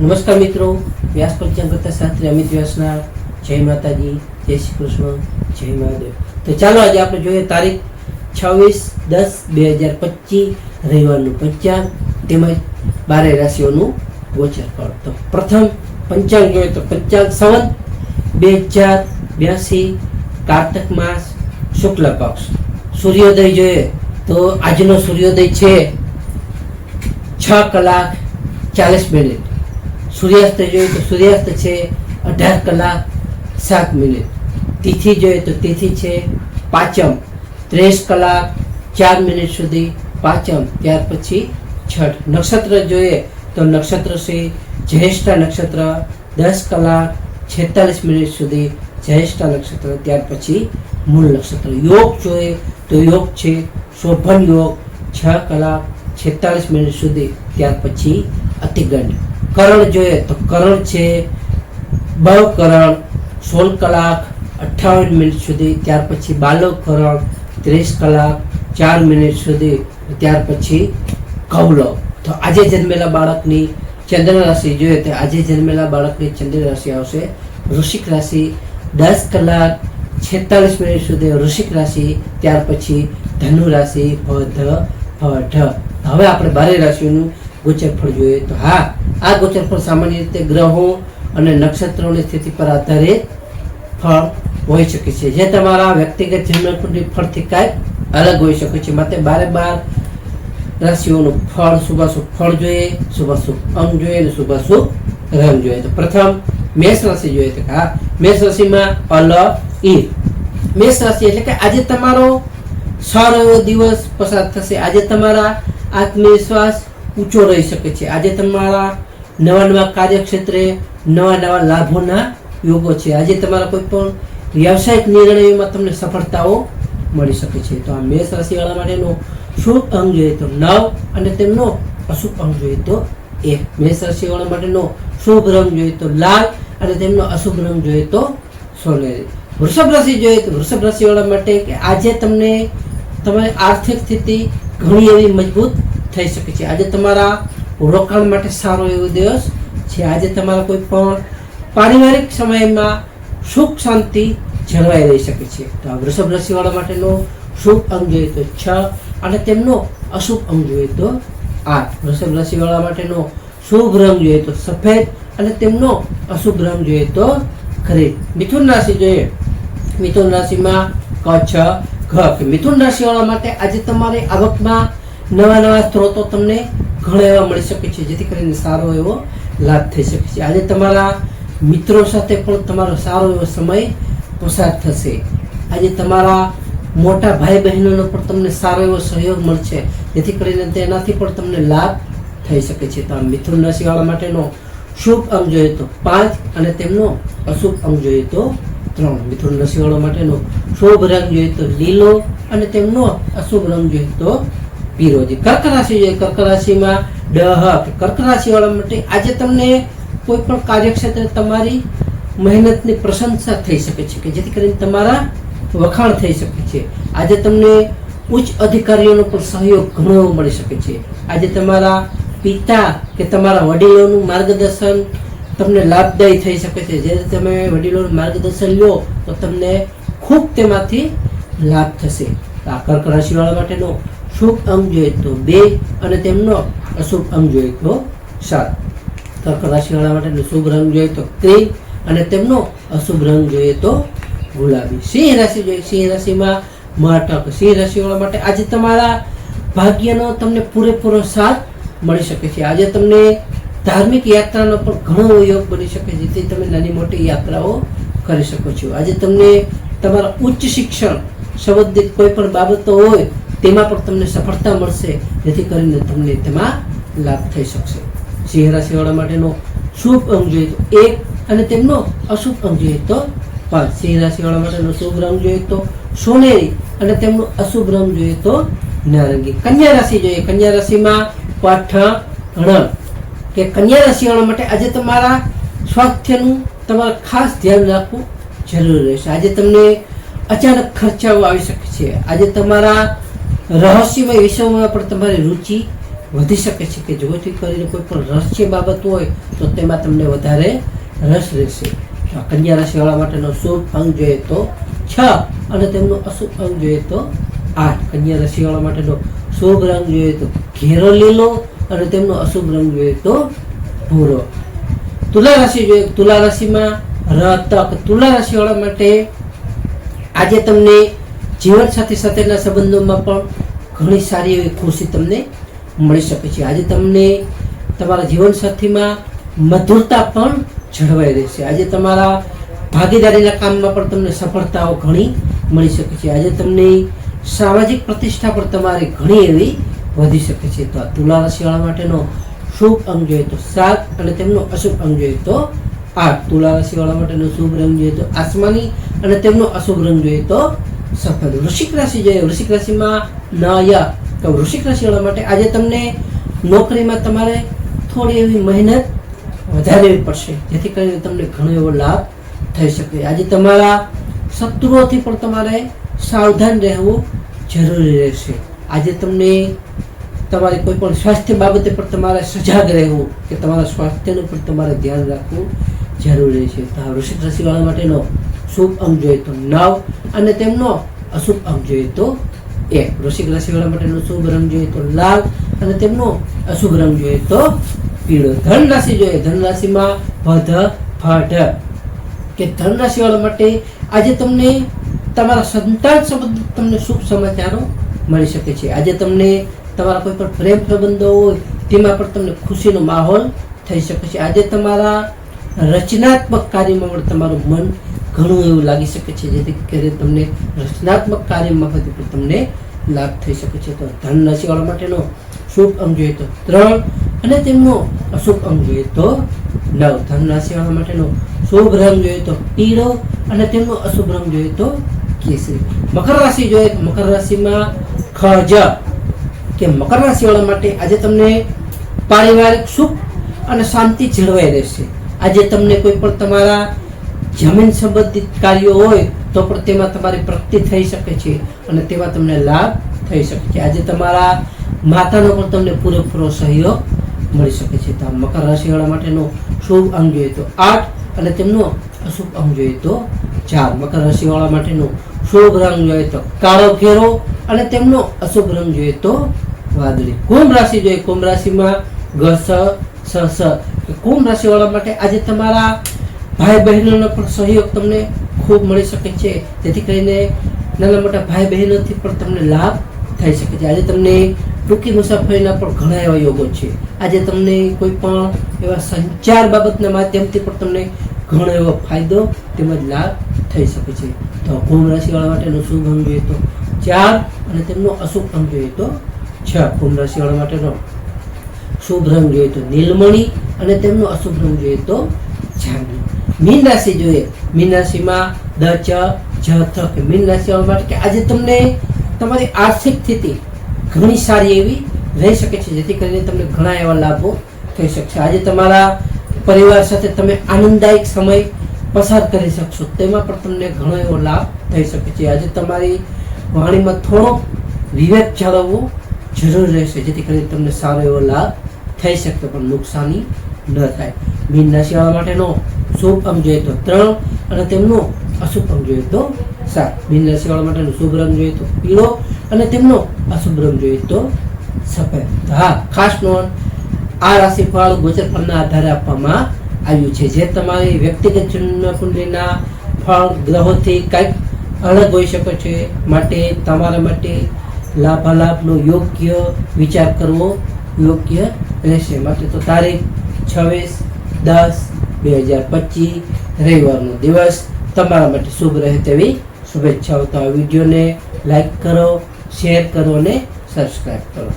નમસ્કાર મિત્રો. વ્યાસ પંચાંગ કરતા શાસ્ત્રી અમિત વ્યાસના જય માતાજી, જય શ્રી કૃષ્ણ, જય મહાદેવ. તો ચાલો આજે આપણે જોઈએ તારીખ છવ્વીસ દસ બે હજાર પચીસ, રવિવારનું પંચાંગ, તેમજ બારે રાશિઓનું ગોચર ફળ તો પ્રથમ પંચાંગ જોઈએ તો પંચાંગ સંવત, બે હજાર બ્યાસી, કાર્તક માસ, શુક્લ પક્ષ. સૂર્યોદય જોઈએ તો આજનો સૂર્યોદય છે છ કલાક ચાલીસ મિનિટ. સૂર્યાસ્ત જોઈએ તો સૂર્યાસ્ત છે, અઢાર કલાક સાત મિનિટ. તિથિ જોઈએ તો તિથિ છે પાંચમ. ત્રીસ કલાક ચાર મિનિટ સુધી પાંચમ. ત્યાર પછી છઠ. નક્ષત્ર જોઈએ તો નક્ષત્ર છે જ્યેષ્ઠા નક્ષત્ર. દસ કલાક છેતાલીસ મિનિટ સુધી જ્યેષ્ઠા નક્ષત્ર. ત્યાર પછી મૂળ નક્ષત્ર. યોગ જોઈએ તો યોગ છે શોભન યોગ. છ કલાક છેતાલીસ મિનિટ સુધી. ત્યાર પછી અતિગંડ કરણ જોઈએ તો કરણ છે બવ કરણ, સોળ કલાક, અઠ્ઠાવન મિનિટ સુધી, ત્યાર પછી બાલવ કરણ, ત્રીસ કલાક, ચાર મિનિટ સુધી, ત્યાર પછી કૌલવ તો આજે જન્મેલા બાળકની ચંદ્ર રાશિ જોઈએ તો આજે જન્મેલા બાળકની ચંદ્ર રાશિ આવશે વૃશ્ચિક રાશિ. દસ કલાક છેતાલીસ મિનિટ સુધી વૃશ્ચિક રાશિ, ત્યાર પછી ધનુ રાશિ ભધ ઢ હવે આપણે બારે રાશિઓનું ગોચર ફળ જોઈએ તો હા, આ ગોચર ફળ સામાન્ય રીતે ગ્રહો અને નક્ષત્રોની સ્થિતિ પર આધારિત ફળ હોઈ શકે છે. જે તમારા વ્યક્તિગત જન્મકુંડલી ફળથી કાંઈક અલગ હોઈ શકે છે. માટે બારે બાર રાશિઓનું ફળ, શુભાશુભ ફળ જોઈએ, શુભાશુભ અંગ જોઈએ અને શુભાશુભ રંગ જોઈએ. તો પ્રથમ મેષ રાશિ જોઈએ તો હા, મેષ રાશિમાં અલ, ઈ. મેષ રાશિ એટલે કે આજે તમારો સારો એવો દિવસ પસાર થશે. આજે તમારા આત્મવિશ્વાસ ઊંચો રહી શકે છે. આજે તમારા નવા નવા કાર્યક્ષેત્રે નવા નવા લાભોના યોગો છે. આજે તમારા કોઈ પણ વ્યવસાયિક નિર્ણયોમાં તમને સફળતાઓ મળી શકે છે. તો આ મેષ રાશિવાળા માટેનો શુભ અંગ જોઈએ તો નવ અને તેમનો અશુભ અંગ જોઈએ તો એક. મેષ રાશિવાળા માટેનો શુભ રંગ જોઈએ તો લાલ અને તેમનો અશુભ રંગ જોઈએ તો સોનેરી. વૃષભ રાશિ જોઈએ તો વૃષભ રાશિવાળા માટે કે આજે તમને તમારી આર્થિક સ્થિતિ ઘણી એવી મજબૂત થઈ શકે છે. આજે તમારા રોકાણ માટે સારો એવો દિવસ છે. આજે તમારા કોઈ પણ પારિવારિક સમયમાં સુખ શાંતિ જળવાઈ રહી શકે છે. તો આ વૃષભ રાશિવાળા માટેનો શુભ અંગ જોઈએ તો છ અને તેમનો અશુભ અંગ જોઈએ તો આઠ. વૃષભ રાશિવાળા માટેનો શુભ રંગ જોઈએ તો સફેદ અને તેમનો અશુભ રંગ જોઈએ તો ખરીદ મિથુન રાશિ જોઈએ. મિથુન રાશિમાં કચ્છ ઘ. કે મિથુન રાશિવાળા માટે આજે તમારી આવકમાં નવા નવા સ્ત્રોતો તમને ઘણા એવા મળી શકે છે, જેથી કરીને સારો એવો લાભ થઈ શકે છે. આજે તમારા મિત્રો સાથે પણ તમારો સારો એવો સમય પસાર થશે. આજે તમારા મોટા ભાઈ બહેનોનો પણ તમને સારો એવો સહયોગ મળશે, જેથી કરીને તેનાથી પણ તમને લાભ થઈ શકે છે. તો આ મિથુન રાશિવાળા માટેનો શુભ અંગ જોઈએ તો પાંચ અને તેમનો અશુભ અંગ જોઈએ તો ત્રણ. મિથુન રાશિવાળા માટેનો શુભ રંગ જોઈએ તો લીલો અને તેમનો અશુભ રંગ જોઈએ તો જે કર્ક રાશિ જોઈએ. કર્ક રાશિમાં ડહ કર્ક રાશિવાળા માટે આજે તમને કોઈ પણ કાર્યક્ષેત્રે તમારી મહેનતની પ્રશંસા થઈ શકે છે કે જેથી કરીને તમારા વખાણ થઈ શકે છે. આજે તમને ઉચ્ચ અધિકારીઓનો પણ સહયોગ ઘણો મળી શકે છે. આજે તમારા પિતા કે તમારા વડીલોનું માર્ગદર્શન તમને લાભદાયી થઈ શકે છે. જ્યારે તમે વડીલોનું માર્ગદર્શન લો, તો તમને ખૂબ તેમાંથી લાભ થશે. આ કર્ક રાશિવાળા માટેનો શુભ અંગ જોઈએ તો બે અને તેમનો અશુભ અંગ જોઈએ તો સાત. કર્ક રાશિવાળા માટેનો શુભ રંગ જોઈએ તો ક્રીમ અને તેમનો અશુભ રંગ જોઈએ તો ગુલાબી. સિંહ રાશિ જોઈએ. સિંહ રાશિમાં માટક સિંહ રાશિવાળા માટે આજે તમારા ભાગ્યનો તમને પૂરેપૂરો સાથ મળી શકે છે. આજે તમને ધાર્મિક યાત્રાનો પણ ઘણો યોગ બની શકે જેથી તમે નાની મોટી યાત્રાઓ કરી શકો છો. આજે તમને તમારા ઉચ્ચ શિક્ષણ સંબંધિત કોઈ પણ બાબતો હોય તેમાં પણ તમને સફળતા મળશે. જેથી કરીને તમને તેમાં લાભ થઈ શકશે. સિંહ રાશિવાળા માટેનો શુભ અંગ જોઈએ તો એક અને તેમનો અશુભ અંગ જોઈએ તો પાંચ. સિંહ રાશિવાળા માટેનો શુભ રંગ જોઈએ તો સોનેરી અને તેમનો અશુભ રંગ જોઈએ તો નારંગી. કન્યા રાશિ જોઈએ. કન્યા રાશિમાં પાઠણ. કે કન્યા રાશિવાળા માટે આજે તમારા સ્વાસ્થ્યનું તમારે ખાસ ધ્યાન રાખવું જરૂરી રહેશે. આજે તમને અચાનક ખર્ચાઓ આવી શકે છે. આજે તમારા રહસ્યમય વિષયોમાં પણ તમારી રુચિ વધી શકે છે કે જેથી કરીને કોઈ પણ રહસ્ય બાબત હોય તો તેમાં તમને વધારે રસ રહેશે. કન્યા રાશિવાળા માટેનો શુભ અંક જોઈએ તો છ અને તેમનો અશુભ અંક જોઈએ તો આઠ. કન્યા રાશિવાળા માટેનો શુભ રંગ જોઈએ તો ઘેરો લીલો અને તેમનો અશુભ રંગ જોઈએ તો ભૂરો. તુલા રાશિ જોઈએ, તુલા રાશિમાં રતક તુલા રાશિવાળા માટે આજે તમને જીવન સાથે સાથેના સંબંધોમાં પણ ઘણી સારી એવી ખુશી તમને મળી શકે છે. આજે તમને તમારા જીવનસાથીમાં મધુરતા પણ જળવાઈ રહેશે. આજે તમારા ભાગીદારીના કામમાં પણ તમને સફળતાઓ ઘણી મળી શકે છે. આજે તમને સામાજિક પ્રતિષ્ઠા પણ તમારી ઘણી એવી વધી શકે છે. તો આ તુલા રાશિવાળા માટેનો શુભ અંગ જોઈએ તો સાત અને તેમનો અશુભ અંગ જોઈએ તો આઠ. તુલા રાશિવાળા માટેનો શુભ રંગ જોઈએ તો આસમાની અને તેમનો અશુભ રંગ જોઈએ તો સફેદ વૃશ્ચિક રાશિ જોઈએ વૃશ્ચિક રાશિમાં નય તો વૃશ્ચિક રાશિવાળા માટે આજે તમને નોકરીમાં તમારે થોડી એવી મહેનત વધારવી પડશે. જેથી કરીને તમને ઘણો એવો લાભ થઈ શકે. આજે તમારા શત્રુઓથી પણ તમારે સાવધાન રહેવું જરૂરી રહેશે. આજે તમને તમારે કોઈ પણ સ્વાસ્થ્ય બાબતે પણ તમારે સજાગ રહેવું કે તમારા સ્વાસ્થ્યનું પણ તમારે ધ્યાન રાખવું જરૂરી છે. તો આ વૃશ્ચિક રાશિવાળા માટેનો શુભ અંક જોઈએ તો નવ અને તેમનો અશુભ અંક જોઈએ તો એક. વૃશ્ચિક રાશિવાળા માટેનો શુભ રંગ જોઈએ તો લાલ અને તેમનો અશુભ રંગ જોઈએ તો પીળો. ધન રાશિ જોઈએ. ધન રાશિમાં ભધ ફાઢ કે ધન રાશિવાળા માટે આજે તમને તમારા સંતાન સંબંધિત તમને શુભ સમાચારો મળી શકે છે. આજે તમને તમારા કોઈ પણ પ્રેમ સંબંધો હોય, તેમાં પણ તમને ખુશીનો માહોલ થઈ શકે છે. આજે તમારા રચનાત્મક કાર્યમાં પણ તમારું મન ઘણું એવું લાગી શકે છે, જેથી કરીને તમને રચનાત્મક કાર્યમાં પણ તમને લાભ થઈ શકે છે. તો ધન રાશિવાળા માટેનો શુભ અંગ જોઈએ તો ત્રણ અને તેમનો અશુભ અંગ જોઈએ તો નવ. ધન રાશિવાળા માટેનો શુભ રંગ જોઈએ તો પીળો અને તેમનો અશુભ રંગ જોઈએ તો કેસરી. મકર રાશિ જોઈએ મકર રાશિમાં ખજ કે મકર રાશિવાળા માટે આજે તમને પારિવારિક સુખ અને શાંતિ જળવાઈ રહેશે. આજે તમને કોઈ પણ તમારા જમીન સંબંધિત કાર્યો હોય તો પણ તેમાં તમારી પ્રગતિ થઈ શકે છે અને તેમાં તમને લાભ થઈ શકે છે. આજે તમારા માતાનો પણ તમને પૂરેપૂરો સહયોગ મળી શકે છે. તો મકર રાશિવાળા માટેનો શુભ અંગ જોઈએ તો આઠ અને તેમનો અશુભ અંગ જોઈએ તો ચાર. મકર રાશિવાળા માટેનો શુભ રંગ જોઈએ તો કાળો ઘેરો અને તેમનો અશુભ રંગ જોઈએ તો વાદળી. કુંભ રાશિ જોઈએ. કુંભ રાશિમાં ઘસ સ કુંભ રાશિવાળા માટે આજે તમારા ભાઈ બહેનોનો પણ સહયોગ તમને ખૂબ મળી શકે છે. જેથી કરીને નાના મોટા ભાઈ બહેનોથી પણ તમને લાભ થઈ શકે છે. આજે તમને ટૂંકી મુસાફરીના પણ ઘણા એવા યોગો છે. આજે તમને કોઈ પણ એવા સંચાર બાબતના માધ્યમથી પણ તમને ઘણો એવો ફાયદો તેમજ લાભ થઈ શકે છે. તો કુંભ રાશિવાળા માટેનો શુભ અંગ જોઈએ તો ચાર અને તેમનો અશુભ અંગ જોઈએ તો છ. કુંભ રાશિવાળા માટેનો શુભ રંગ જોઈએ તો નીલમણી અને તેમનો અશુભ રંગ જોઈએ તો જાંબલી. મીન રાશિ જોઈએ. મીન રાશિમાં દ, ચ, જ, થ. મીન રાશિવાળા માટે કે આજે તમને તમારી આર્થિક સ્થિતિ ઘણી સારી એવી રહી શકે છે, જેથી કરીને તમને ઘણા એવા લાભો થઈ શકશે. આજે તમારા પરિવાર સાથે તમે આનંદદાયક સમય પસાર કરી શકશો. તેમાં પણ તમને ઘણો એવો લાભ થઈ શકે છે. આજે તમારી વાણીમાં થોડો વિવેક જાળવવો જરૂર રહેશે, જેથી કરીને તમને સારો એવો લાભ થઈ શકે, પણ નુકસાની ન થાય. મીન રાશિવાળા માટેનો શુભ અંક જોઈએ તો ત્રણ અને તેમનો અશુભ અંક જોઈએ તો સાત. બિન રાશિવાળા માટેનો શુભ રંગ જોઈએ તો પીળો અને તેમનો અશુભ રંગ જોઈએ તો સફેદ. હા, ખાસ નોંધ, આ રાશિફળ ગોચર ફળના આધારે આપવામાં આવ્યું છે. જે તમારી વ્યક્તિગત જન્મ કુંડલીના ફળ, ગ્રહોથી કંઈક અલગ હોઈ શકે છે માટે તમારા માટે લાભાલાભનો યોગ્ય વિચાર કરવો યોગ્ય રહેશે. માટે તો તારીખ, છવ્વીસ, દસ બે હજાર પચીસ રવિવારનો દિવસ. તમારા માટે શુભ રહે તેવી શુભેચ્છાઓ. તો આ વિડીયોને લાઈક કરો શેર કરો અને સબસ્ક્રાઈબ કરો.